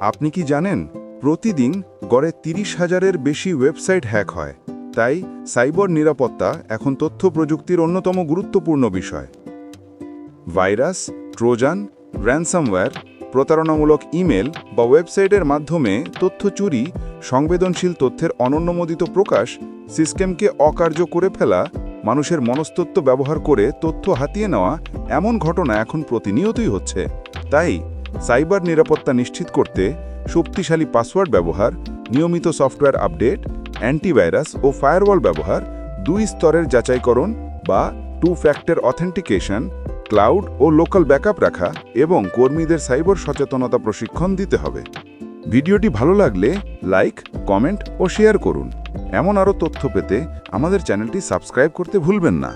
আপনি কি জানেন, প্রতিদিন গড়ে তিরিশ হাজারের বেশি ওয়েবসাইট হ্যাক হয়। তাই সাইবার নিরাপত্তা এখন তথ্য প্রযুক্তির অন্যতম গুরুত্বপূর্ণ বিষয়। ভাইরাস, ট্রোজান র্যানসামওয়্যার প্রতারণামূলক ইমেল বা ওয়েবসাইটের মাধ্যমে তথ্য চুরি, সংবেদনশীল তথ্যের অনন্যমোদিত প্রকাশ সিস্টেমকে অকার্য করে ফেলা, মানুষের মনস্তত্ত্ব ব্যবহার করে তথ্য হাতিয়ে নেওয়া এমন ঘটনা এখন প্রতিনিয়তই হচ্ছে। তাই সাইবার নিরাপত্তা নিশ্চিত করতে শক্তিশালী পাসওয়ার্ড ব্যবহার, নিয়মিত সফটওয়্যার আপডেট, অ্যান্টিভাইরাস ও ফায়ারওয়াল ব্যবহার, দুই স্তরের যাচাইকরণ বা টু ফ্যাক্টর অথেন্টিকেশন, ক্লাউড ও লোকাল ব্যাকআপ রাখা এবং কর্মীদের সাইবার সচেতনতা প্রশিক্ষণ দিতে হবে। ভিডিওটি ভালো লাগলে লাইক, কমেন্ট ও শেয়ার করুন। এমন আরও তথ্য পেতে আমাদের চ্যানেলটি সাবস্ক্রাইব করতে ভুলবেন না।